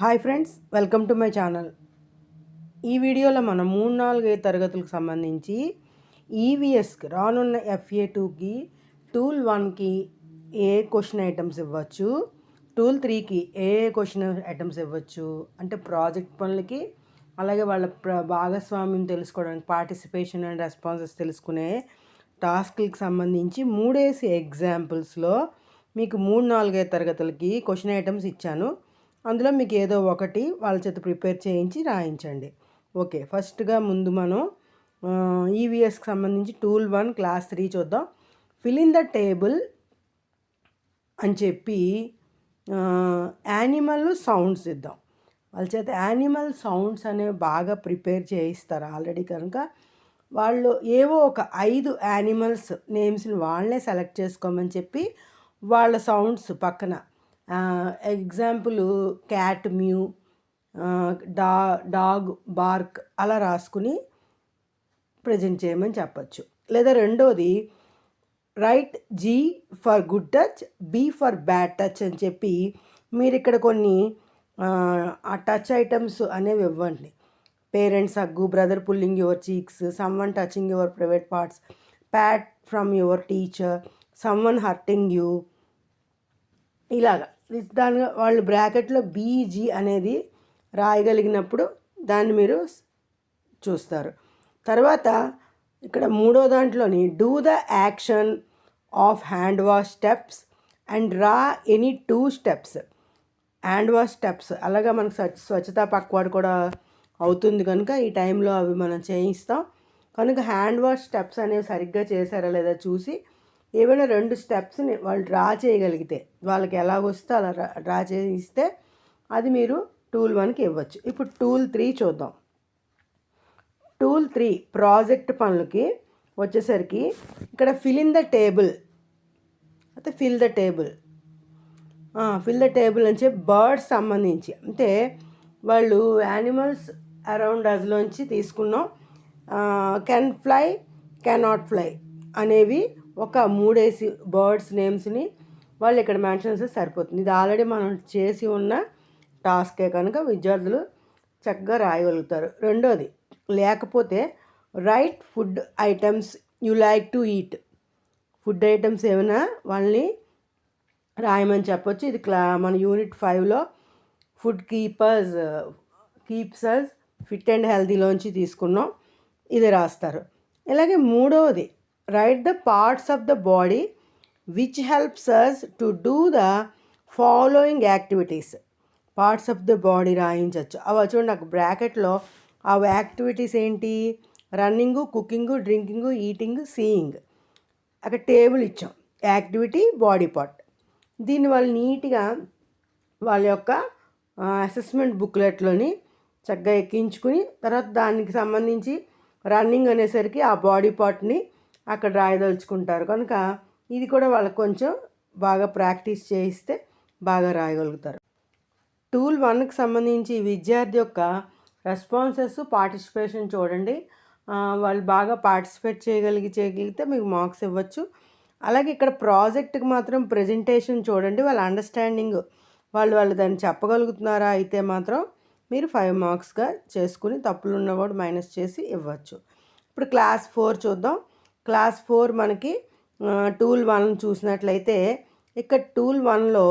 Hi friends welcome to my channel. ఈ వీడియోలో మనం మూడు నాలుగైదు తరగతులకు సంబంధించి ఈవీఎస్కి రానున్న ఎఫ్ఏ టూకి టూల్ వన్కి ఏ క్వశ్చన్ ఐటమ్స్ ఇవ్వచ్చు? టూల్ త్రీకి ఏ క్వశ్చన్ ఐటమ్స్ ఇవ్వచ్చు? అంటే ప్రాజెక్ట్ పనులకి అలాగే వాళ్ళ భాగస్వామ్యం తెలుసుకోవడానికి పార్టిసిపేషన్ అండ్ రెస్పాన్సెస్ తెలుసుకునే టాస్క్లకు సంబంధించి మూడేసి ఎగ్జాంపుల్స్లో మీకు మూడు నాలుగైదు తరగతులకి క్వశ్చన్ ఐటమ్స్ ఇచ్చాను. అందులో మీకు ఏదో ఒకటి వాళ్ళ చేత ప్రిపేర్ చేయించి రాయించండి. ఓకే ఫస్ట్గా ముందు మనం ఈవీఎస్కి సంబంధించి టూల్ వన్ క్లాస్ త్రీ చూద్దాం. ఫిల్ ఇన్ ద టేబుల్ అని చెప్పి యానిమల్ సౌండ్స్ ఇద్దాం. వాళ్ళ చేత యానిమల్ సౌండ్స్ అనేవి బాగా ప్రిపేర్ చేయిస్తారు ఆల్రెడీ కనుక? వాళ్ళు ఏవో ఒక ఐదు యానిమల్స్ నేమ్స్ని వాళ్ళే సెలెక్ట్ చేసుకోమని చెప్పి వాళ్ళ సౌండ్స్ పక్కన ఎగ్జాంపుల్ క్యాట్ మ్యూ డా డాగ్ బార్క్ అలా రాసుకుని ప్రజెంట్ చేయమని చెప్పచ్చు. లేదా రెండోది write G for good touch B for bad touch అని చెప్పి మీరు ఇక్కడ కొన్ని ఆ టచ్ ఐటమ్స్ అనేవి ఇవ్వండి. Parents hug brother pulling your cheeks someone touching your private parts pat from your teacher someone hurting you ఇలాగా. దాని వాళ్ళు బ్రాకెట్లో బీజీ అనేది రాయగలిగినప్పుడు దాన్ని మీరు చూస్తారు. తర్వాత ఇక్కడ మూడో దాంట్లోని do the action of hand wash steps and draw any two steps hand wash steps అలాగా మనకు స్వచ్ఛ స్వచ్ఛతా పక్వాడు కూడా అవుతుంది కనుక ఈ టైంలో అవి మనం చేయిస్తాం. కనుక హ్యాండ్ వాష్ స్టెప్స్ అనేవి సరిగ్గా చేశారా లేదా చూసి ఏవైనా రెండు స్టెప్స్ని వాళ్ళు డ్రా చేయగలిగితే వాళ్ళకి ఎలాగొస్తే అలా డ్రా చేయిస్తే అది మీరు టూల్ వన్కి ఇవ్వచ్చు. ఇప్పుడు టూల్ త్రీ చూద్దాం. టూల్ త్రీ ప్రాజెక్ట్ పనులకి వచ్చేసరికి ఇక్కడ ఫిల్ ఇన్ ద టేబుల్. అయితే fill the table. Fill the table అని చెప్పి బర్డ్స్ సంబంధించి. అంటే వాళ్ళు యానిమల్స్ అరౌండ్ అజ్లోంచి తీసుకున్నాం. కెన్ ఫ్లై కెనాట్ ఫ్లై అనేవి ఒక మూడేసి బర్డ్స్ నేమ్స్ని వాళ్ళు ఇక్కడ మెన్షన్ చేస్తే సరిపోతుంది. ఇది ఆల్రెడీ మనం చేసి ఉన్న టాస్కే కనుక విద్యార్థులు చక్కగా రాయగలుగుతారు. రెండోది లేకపోతే write food items you like to eat. Food items ఏమైనా వాళ్ళని రాయమని చెప్పొచ్చు. ఇది క్లా మన యూనిట్ ఫైవ్లో food keepers keeps us fit and హెల్తీలోంచి తీసుకున్నాం. ఇది రాస్తారు. ఇలాగే మూడవది write the parts of the body which helps us to do the following activities parts of the body రాయించవచ్చు అవి చూడండి నాకు బ్రాకెట్లో ఆ యాక్టివిటీస్ ఏంటి? Running cooking drinking eating seeing అక్కడ టేబుల్ ఇచ్చాం. యాక్టివిటీ బాడీ పార్ట్ దీన్ని వాళ్ళు నీట్గా వాళ్ళ యొక్క అసెస్మెంట్ బుక్లెట్లోని చక్కగా ఎక్కించుకుని తర్వాత దానికి సంబంధించి రన్నింగ్ అనేసరికి ఆ బాడీ పార్ట్ని అక్కడ రాయదలుచుకుంటారు. కనుక ఇది కూడా వాళ్ళకి కొంచెం బాగా ప్రాక్టీస్ చేయిస్తే బాగా రాయగలుగుతారు. టూల్ వన్కి సంబంధించి విద్యార్థి యొక్క రెస్పాన్సెస్ పార్టిసిపేషన్ చూడండి. వాళ్ళు బాగా పార్టిసిపేట్ చేయగలిగి చేయగలిగితే మీకు మార్క్స్ ఇవ్వచ్చు. అలాగే ఇక్కడ ప్రాజెక్ట్కి మాత్రం ప్రజెంటేషన్ చూడండి. వాళ్ళ అండర్స్టాండింగ్ వాళ్ళు వాళ్ళు దాన్ని చెప్పగలుగుతున్నారా అయితే మాత్రం మీరు ఫైవ్ మార్క్స్గా చేసుకుని తప్పులు ఉన్నవాడు మైనస్ చేసి ఇవ్వచ్చు. ఇప్పుడు క్లాస్ ఫోర్ చూద్దాం. క్లాస్ ఫోర్ మనకి టూల్ వన్ చూసినట్లయితే ఇక్కడ టూల్ వన్లో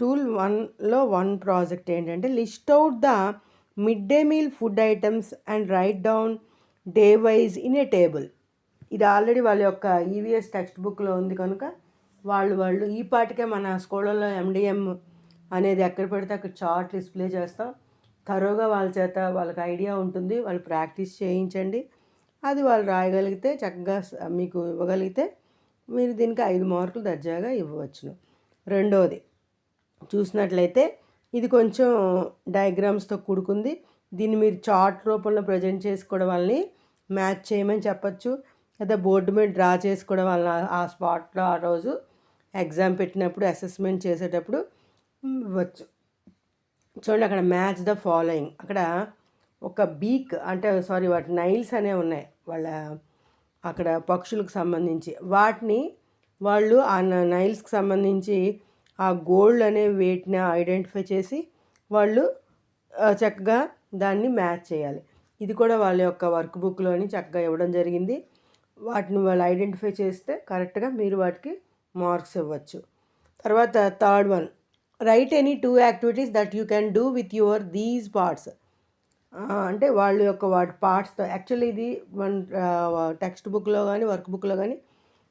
టూల్ వన్లో వన్ ప్రాజెక్ట్ ఏంటంటే list out the mid day meal food items and write down day wise in a table. ఇది ఆల్రెడీ వాళ్ళ యొక్క ఈవీఎస్ టెక్స్ట్ బుక్లో ఉంది కనుక వాళ్ళు వాళ్ళు ఈ పాటికే మన స్కూళ్ళలో ఎండిఎం అనేది ఎక్కడ పెడితే అక్కడ చార్ట్ డిస్ప్లే చేస్తాం. తరోగా వాళ్ళ చేత వాళ్ళకి ఐడియా ఉంటుంది వాళ్ళు ప్రాక్టీస్ చేయించండి. అది వాళ్ళు రాయగలిగితే చక్కగా మీకు ఇవ్వగలిగితే మీరు దీనికి ఐదు మార్కులు దర్జాగా ఇవ్వవచ్చును. రెండవది చూసినట్లయితే ఇది కొంచెం డయాగ్రామ్స్తో కూడుకుంది. దీన్ని మీరు చార్ట్ రూపంలో ప్రజెంట్ చేసుకోవడం వాళ్ళని మ్యాచ్ చేయమని చెప్పచ్చు. లేదా బోర్డు మీద డ్రా చేసుకోవడం వల్ల ఆ స్పాట్లో ఆ రోజు ఎగ్జామ్ పెట్టినప్పుడు అసెస్మెంట్ చేసేటప్పుడు ఇవ్వచ్చు. చూడండి అక్కడ మ్యాచ్ ద ఫాలోయింగ్. అక్కడ ఒక బీక్ అంటే సారీ వాటి నైల్స్ అనేవి ఉన్నాయి. వాళ్ళ అక్కడ పక్షులకు సంబంధించి వాటిని వాళ్ళు ఆ నైల్స్కి సంబంధించి ఆ గోల్డ్ అనే వేటిని ఐడెంటిఫై చేసి వాళ్ళు చక్కగా దాన్ని మ్యాచ్ చేయాలి. ఇది కూడా వాళ్ళ యొక్క వర్క్ బుక్లోని చక్కగా ఇవ్వడం జరిగింది. వాటిని వాళ్ళు ఐడెంటిఫై చేస్తే కరెక్ట్గా మీరు వాటికి మార్క్స్ ఇవ్వచ్చు. తర్వాత third one write any two activities that you can do with your these parts. అంటే వాళ్ళ యొక్క వాటి పార్ట్స్తో యాక్చువల్లీ ఇది మన టెక్స్ట్ బుక్లో కానీ వర్క్ బుక్లో కానీ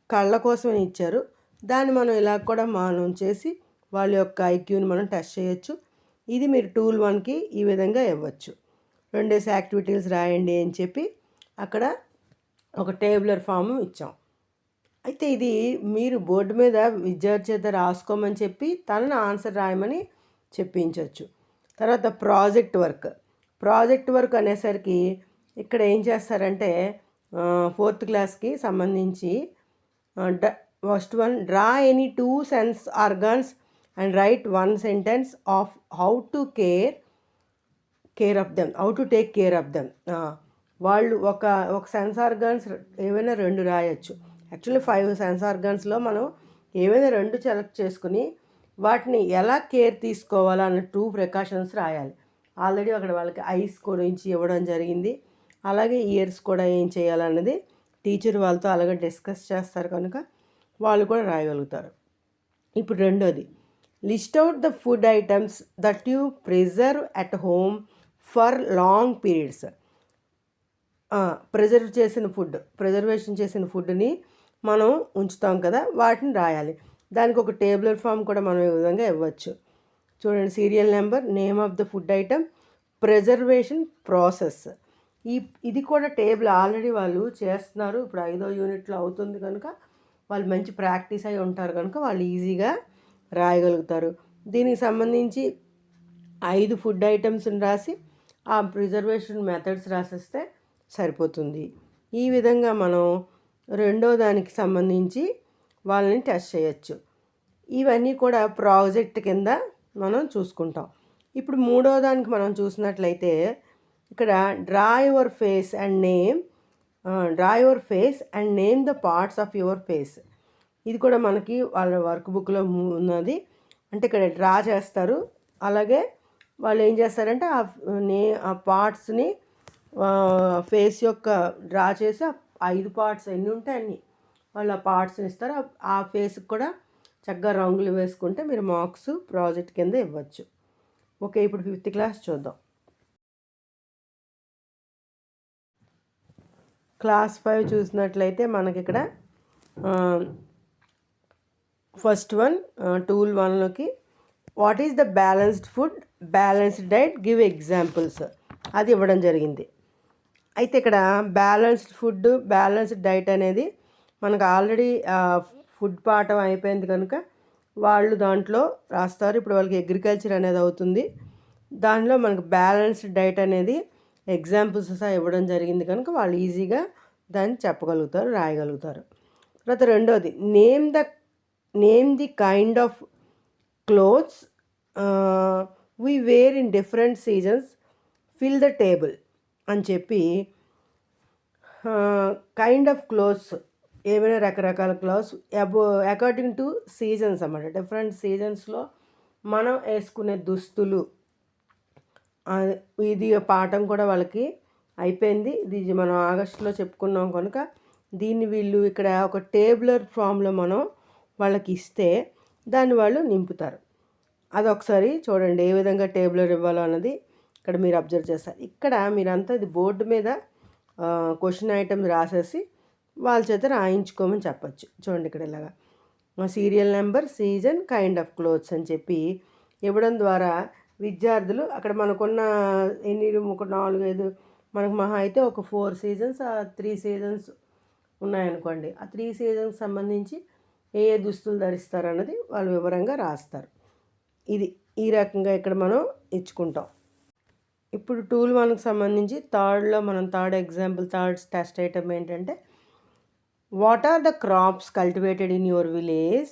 కళ్ళ కోసమే ఇచ్చారు. దాన్ని మనం ఇలా కూడా మనం చేసి వాళ్ళ యొక్క ఐక్యూని మనం టెస్ట్ చేయొచ్చు. ఇది మీరు టూల్ వన్కి ఈ విధంగా ఇవ్వచ్చు. రెండేసి యాక్టివిటీస్ రాయండి అని చెప్పి అక్కడ ఒక టేబులర్ ఫామ్ ఇచ్చాం. అయితే ఇది మీరు బోర్డు మీద విద్యార్థి చేత రాసుకోమని చెప్పి తనను ఆన్సర్ రాయమని చెప్పించవచ్చు తర్వాత ప్రాజెక్ట్ వర్క్. ప్రాజెక్ట్ వర్క్ అనేసరికి ఇక్కడ ఏం చేస్తారంటే ఫోర్త్ క్లాస్కి సంబంధించి first one draw any two sense organs and write one sentence of how to care care of them how to take care of them. వాళ్ళు ఒక ఒక సెన్స్ ఆర్గాన్స్ ఏవైనా రెండు రాయొచ్చు. యాక్చువల్లీ ఫైవ్ సెన్స్ ఆర్గాన్స్లో మనం ఏవైనా రెండు సెలెక్ట్ చేసుకుని వాటిని ఎలా కేర్ తీసుకోవాలా అన్న టూ ప్రికాషన్స్ రాయాలి. ఆల్రెడీ అక్కడ వాళ్ళకి ఐస్ గురించి ఇవ్వడం జరిగింది. అలాగే ఇయర్స్ కూడా ఏం చేయాలన్నది టీచర్ వాళ్ళతో అలాగే డిస్కస్ చేస్తారు కనుక వాళ్ళు కూడా రాయగలుగుతారు. ఇప్పుడు రెండోది list out the food items that you preserve at home for long periods. Preserve చేసిన ఫుడ్ ప్రిజర్వేషన్ చేసిన ఫుడ్ని మనం ఉంచుతాం కదా వాటిని రాయాలి. దానికి ఒక టేబుల్ ఫామ్ కూడా మనం ఈ విధంగా ఇవ్వచ్చు. చూడండి serial number name of the food item preservation process ఈ ఇది కూడా టేబుల్ ఆల్రెడీ వాళ్ళు చేస్తున్నారు. ఇప్పుడు ఐదో యూనిట్లో అవుతుంది కనుక వాళ్ళు మంచి ప్రాక్టీస్ అయి ఉంటారు కనుక వాళ్ళు ఈజీగా రాయగలుగుతారు. దీనికి సంబంధించి ఐదు ఫుడ్ ఐటమ్స్ని రాసి ఆ ప్రిజర్వేషన్ మెథడ్స్ రాసిస్తే సరిపోతుంది. ఈ విధంగా మనం రెండో దానికి సంబంధించి వాళ్ళని టెస్ట్ చేయొచ్చు. ఇవన్నీ కూడా ప్రాజెక్ట్ కింద మనం చూసుకుంటాం. ఇప్పుడు మూడో దానికి మనం చూసినట్లయితే ఇక్కడ draw your face and name draw your face and name the parts of your face ఇది కూడా మనకి వాళ్ళ వర్క్ బుక్లో ఉన్నది. అంటే ఇక్కడ డ్రా చేస్తారు. అలాగే వాళ్ళు ఏం చేస్తారంటే ఆ నే ఆ పార్ట్స్ని ఫేస్ యొక్క డ్రా చేసి ఐదు పార్ట్స్ ఎన్ని ఉంటాయి అన్ని వాళ్ళు ఆ పార్ట్స్ని ఇస్తారు. ఆ ఫేస్కి కూడా చక్కగా రంగులు వేసుకుంటే మీరు మార్క్స్ ప్రాజెక్ట్ కింద ఇవ్వచ్చు. ఓకే ఇప్పుడు ఫిఫ్త్ క్లాస్ చూద్దాం. క్లాస్ ఫైవ్ చూసినట్లయితే మనకి ఇక్కడ first one tool వన్లోకి what is the balanced food balanced diet give examples అది ఇవ్వడం జరిగింది. అయితే ఇక్కడ బ్యాలెన్స్డ్ ఫుడ్ బ్యాలెన్స్డ్ డైట్ అనేది మనకు ఆల్రెడీ ఫుడ్ పాఠం అయిపోయింది కనుక వాళ్ళు దాంట్లో రాస్తారు. ఇప్పుడు వాళ్ళకి అగ్రికల్చర్ అనేది అవుతుంది. దానిలో మనకు బ్యాలెన్స్డ్ డైట్ అనేది ఎగ్జాంపుల్స్ సహా ఇవ్వడం జరిగింది కనుక వాళ్ళు ఈజీగా దాన్ని చెప్పగలుగుతారు రాయగలుగుతారు. తర్వాత రెండోది name the name the kind of clothes we wear in different seasons fill the table అని చెప్పి కైండ్ ఆఫ్ క్లోత్స్ ఏమైనా రకరకాల క్లోత్స్ అబో అకార్డింగ్ టు సీజన్స్ అన్నమాట. డిఫరెంట్ సీజన్స్లో మనం వేసుకునే దుస్తులు ఇది పాఠం కూడా వాళ్ళకి అయిపోయింది. ఇది మనం ఆగస్టులో చెప్పుకున్నాం కనుక దీన్ని వీళ్ళు ఇక్కడ ఒక టేబులర్ ఫామ్లో మనం వాళ్ళకి ఇస్తే దాన్ని వాళ్ళు నింపుతారు. అదొకసారి చూడండి ఏ విధంగా టేబులర్ ఇవ్వాలో అన్నది ఇక్కడ మీరు అబ్జర్వ్ చేస్తారు. ఇక్కడ మీరంతా ఇది బోర్డు మీద క్వశ్చన్ ఐటమ్ రాసేసి వాళ్ళ చేత రాయించుకోమని చెప్పచ్చు. చూడండి ఇక్కడ ఇలాగా. Serial number season kind of clothes అని చెప్పి ఇవ్వడం ద్వారా విద్యార్థులు అక్కడ మనకున్న ఎన్ని ఒక నాలుగు ఐదు మనకు మహా అయితే ఒక ఫోర్ సీజన్స్ త్రీ సీజన్స్ ఉన్నాయనుకోండి. ఆ త్రీ సీజన్కి సంబంధించి ఏ ఏ దుస్తులు ధరిస్తారు అన్నది వాళ్ళు వివరంగా రాస్తారు. ఇది ఈ రకంగా ఇక్కడ మనం ఇచ్చుకుంటాం. ఇప్పుడు టూల్ వన్కి సంబంధించి థర్డ్లో మనం third example third test item ఏంటంటే what are the crops cultivated in your village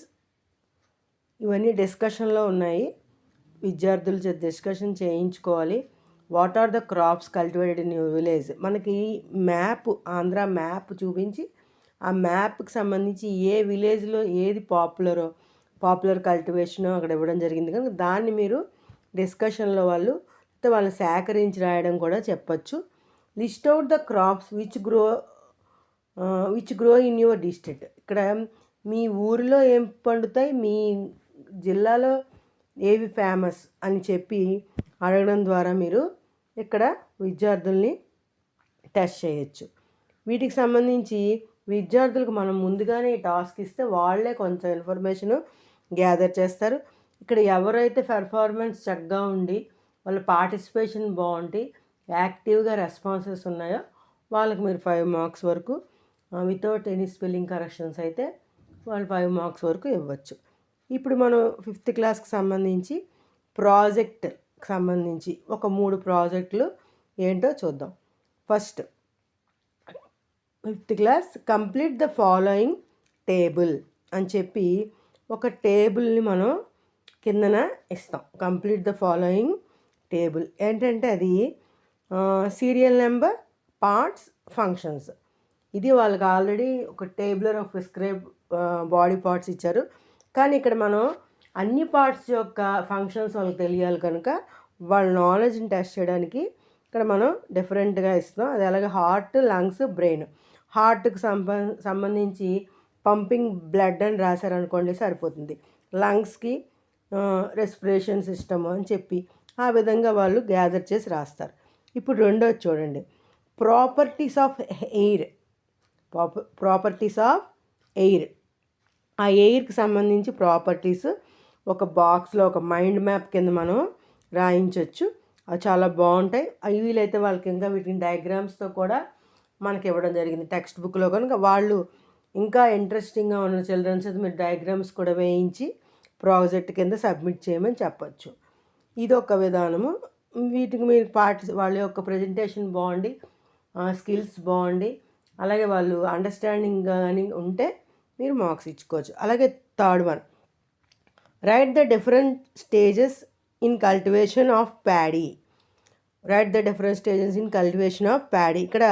ఇవన్నీ డిస్కషన్లో ఉన్నాయి. విద్యార్థులు డిస్కషన్ చేయించుకోవాలి. What are the crops cultivated in your village మనకి మ్యాప్ ఆంధ్ర మ్యాప్ చూపించి ఆ మ్యాప్కి సంబంధించి ఏ విలేజ్లో ఏది పాపులరో పాపులర్ కల్టివేషన్ అక్కడ ఇవ్వడం జరిగింది. కనుక దాన్ని మీరు డిస్కషన్లో వాళ్ళు అయితే వాళ్ళు సేకరించి రాయడం కూడా చెప్పచ్చు. List out the crops which grow which grow in your district ఇక్కడ మీ ఊరిలో ఏం పండుతాయి? మీ జిల్లాలో ఏవి ఫేమస్ అని చెప్పి అడగడం ద్వారా మీరు ఇక్కడ విద్యార్థుల్ని టెస్ట్ చేయొచ్చు. వీటికి సంబంధించి విద్యార్థులకు మనం ముందుగానే ఈ టాస్క్ ఇస్తే వాళ్ళే కొంచెం ఇన్ఫర్మేషన్ గ్యాదర్ చేస్తారు. ఇక్కడ ఎవరైతే పెర్ఫార్మెన్స్ చక్కగా ఉండి వాళ్ళ పార్టిసిపేషన్ బాగుండి యాక్టివ్గా రెస్పాన్సెస్ ఉన్నాయో వాళ్ళకి మీరు ఫైవ్ మార్క్స్ వరకు వితౌట్ ఎనీ స్పెల్లింగ్ కరెక్షన్స్ అయితే వాళ్ళు ఫైవ్ మార్క్స్ వరకు ఇవ్వచ్చు. ఇప్పుడు మనం ఫిఫ్త్ క్లాస్కి సంబంధించి ప్రాజెక్ట్కి సంబంధించి ఒక మూడు ప్రాజెక్టులు ఏంటో చూద్దాం. First fifth class complete the following table అని చెప్పి ఒక టేబుల్ని మనం కిందన ఇస్తాం. కంప్లీట్ ద ఫాలోయింగ్ టేబుల్ ఏంటంటే అది సీరియల్ నెంబర్ పార్ట్స్ ఫంక్షన్స్ ఇది వాళ్ళకి ఆల్రెడీ ఒక tabular of scribe body parts ఇచ్చారు. కానీ ఇక్కడ మనం అన్ని పార్ట్స్ యొక్క ఫంక్షన్స్ వాళ్ళకి తెలియాలి కనుక వాళ్ళ నాలెడ్జ్ని టెస్ట్ చేయడానికి ఇక్కడ మనం డిఫరెంట్గా ఇస్తాం అది అలాగే హార్ట్ లంగ్స్ బ్రెయిన్. హార్ట్కి సంబ సంబంధించి పంపింగ్ బ్లడ్ అని రాశారనుకోండి సరిపోతుంది. లంగ్స్కి రెస్పిరేషన్ సిస్టమ్ అని చెప్పి ఆ విధంగా వాళ్ళు గ్యాదర్ చేసి రాస్తారు. ఇప్పుడు రెండోది చూడండి. Properties of air. Properties of air. ఆ ఎయిర్కి సంబంధించి ప్రాపర్టీస్ ఒక బాక్స్లో ఒక మైండ్ మ్యాప్ కింద మనం రాయించవచ్చు అవి చాలా బాగుంటాయి. అవి వీలైతే వాళ్ళకి ఇంకా వీటిని డయాగ్రామ్స్తో కూడా మనకి ఇవ్వడం జరిగింది. టెక్స్ట్ బుక్లో కనుక వాళ్ళు ఇంకా ఇంట్రెస్టింగ్గా ఉన్న చిల్డ్రన్స్ అయితే మీరు డయాగ్రామ్స్ కూడా వేయించి ప్రాజెక్ట్ కింద సబ్మిట్ చేయమని చెప్పచ్చు. ఇది ఒక విధానము. వీటికి మీరు పార్టి వాళ్ళ యొక్క ప్రజెంటేషన్ బాగుండి స్కిల్స్ బాగుండి అలాగే వాళ్ళు అండర్స్టాండింగ్ కానీ ఉంటే మీరు మార్క్స్ ఇచ్చుకోవచ్చు. అలాగే third one write the different stages in cultivation of paddy write the different stages in cultivation of paddy ఇక్కడ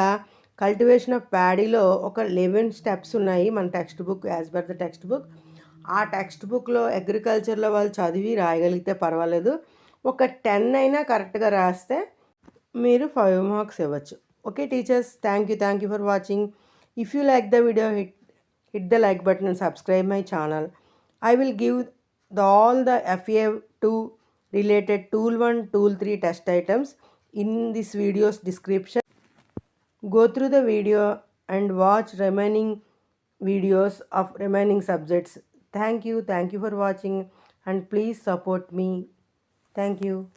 కల్టివేషన్ ఆఫ్ ప్యాడీలో ఒక లెవెన్ స్టెప్స్ ఉన్నాయి మన textbook as per the textbook ఆ టెక్స్ట్ బుక్లో అగ్రికల్చర్లో వాళ్ళు చదివి రాయగలిగితే పర్వాలేదు. ఒక టెన్ అయినా కరెక్ట్గా రాస్తే మీరు ఫైవ్ మార్క్స్ ఇవ్వచ్చు. okay teachers thank you thank you for watching. If you like the video hit hit the like button and subscribe my channel. I will give the all the fa2 related tool 1 tool 3 test items in this video's description. Go through the video and watch remaining videos of remaining subjects. Thank you thank you for watching and please support me. Thank you.